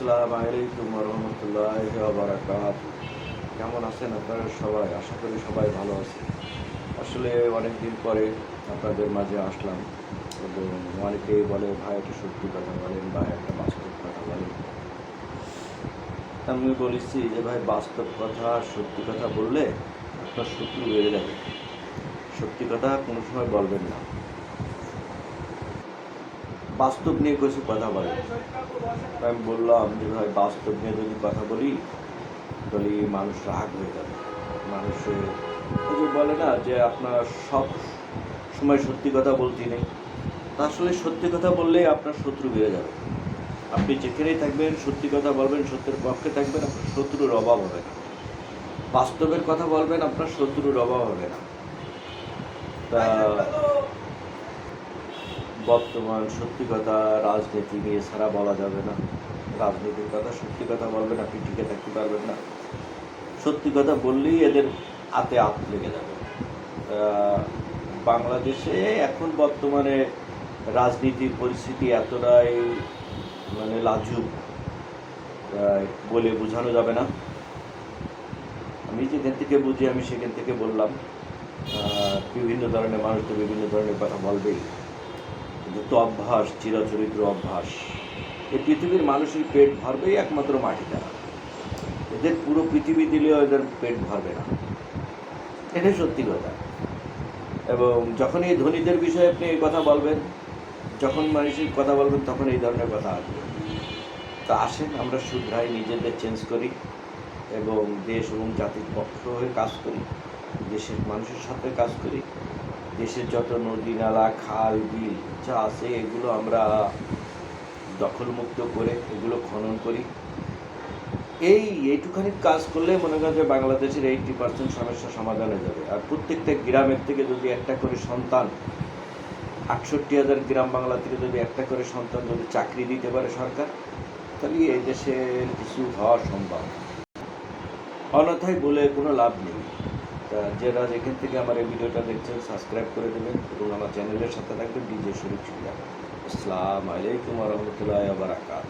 আসসালামু আলাইকুম রহমতুল্লাহ বারাকাত কেমন আছেন আপনারা সবাই? আশা করি সবাই ভালো আছে আসলে অনেক দিন পরে আপনাদের মাঝে আসলাম। এবং অনেকেই বলে, ভাই, একটা সত্যি কথা বলেন ভাই একটা বাস্তব কথা বলেন। আমি বলেছি যে, ভাই, বাস্তব কথা, সত্যি কথা বললে আপনার শত্রু বেড়ে যাবে। সত্যি কথা কোনো সময় বলবেন না। বাস্তব নিয়ে কিছু কথা বলেন আমি বললাম যে ভাই, বাস্তব নিয়ে যদি কথা বলি, তাহলে মানুষ রাগ হয়ে যাবে। মানুষের যে বলে না যে আপনার সব সময় সত্যি কথা বলতে নেই। তা আসলে সত্যি কথা বললেই আপনার শত্রু বেড়ে যাবে। আপনি যেখানেই থাকবেন, সত্যি কথা বলবেন, সত্যের পক্ষে থাকবেন, আপনার শত্রুর অভাব হবে না। বাস্তবের কথা বলবেন, আপনার শত্রুর অভাব হবে না। তা বর্তমান সত্যি কথা রাজনীতি নিয়ে ছাড়া বলা যাবে না। রাজনীতির কথা সত্যি কথা বলবেন, আপনি টিকে থাকতে পারবেন না। সত্যি কথা বললেই এদের হাতে হাত লেগে যাবে। বাংলাদেশে এখন বর্তমানে রাজনীতির পরিস্থিতি এতটাই মানে লাজুক বলে বোঝানো যাবে না। আমি যেখান থেকে বুঝি, আমি সেখান থেকে বললাম। বিভিন্ন ধরনের মানুষ তো বিভিন্ন ধরনের কথা বলবেই। যত অভ্যাস চিরাচরিত্র অভ্যাস। এই পৃথিবীর মানুষের পেট ভরবেই একমাত্র মাটি দ্বারা এদের পুরো পৃথিবী দিলেও এদের পেট ভরবে না। এটাই সত্যি কথা। এবং যখন এই ধনীদের বিষয়ে আপনি এই কথা বলবেন, যখন মানুষের কথা বলবেন, তখন এই ধরনের কথা আসবে। তা আসেন, আমরা শুধরাই, নিজেদের চেঞ্জ করি এবং দেশ এবং জাতির পক্ষ হয়ে কাজ করি। দেশের মানুষের সাথে কাজ করি। দেশের যত নদী, নালা, খাল, বিল যা আছে এগুলো আমরা দখলমুক্ত করে এগুলো খনন করি। এই এইটুখানি কাজ করলে মনে করেন যে বাংলাদেশের এইটটি পার্সেন্ট সমস্যা সমাধান হয়ে যাবে। আর প্রত্যেকটা গ্রামের থেকে যদি একটা করে সন্তান, আটষট্টি হাজার গ্রাম বাংলা থেকে যদি একটা করে সন্তান যদি চাকরি দিতে পারে সরকার, তাহলে এই দেশের কিছু হওয়া সম্ভব। অন্যথায় বলে কোনো লাভ নেই। তা যারা যেখান থেকে আমার এই ভিডিওটা দেখছেন সাবস্ক্রাইব করে দেবেন এবং আমার চ্যানেলের সাথে থাকবেন ডিজে শরীফ আসসালামু আলাইকুম রহমতুল্লাহ বারাকাত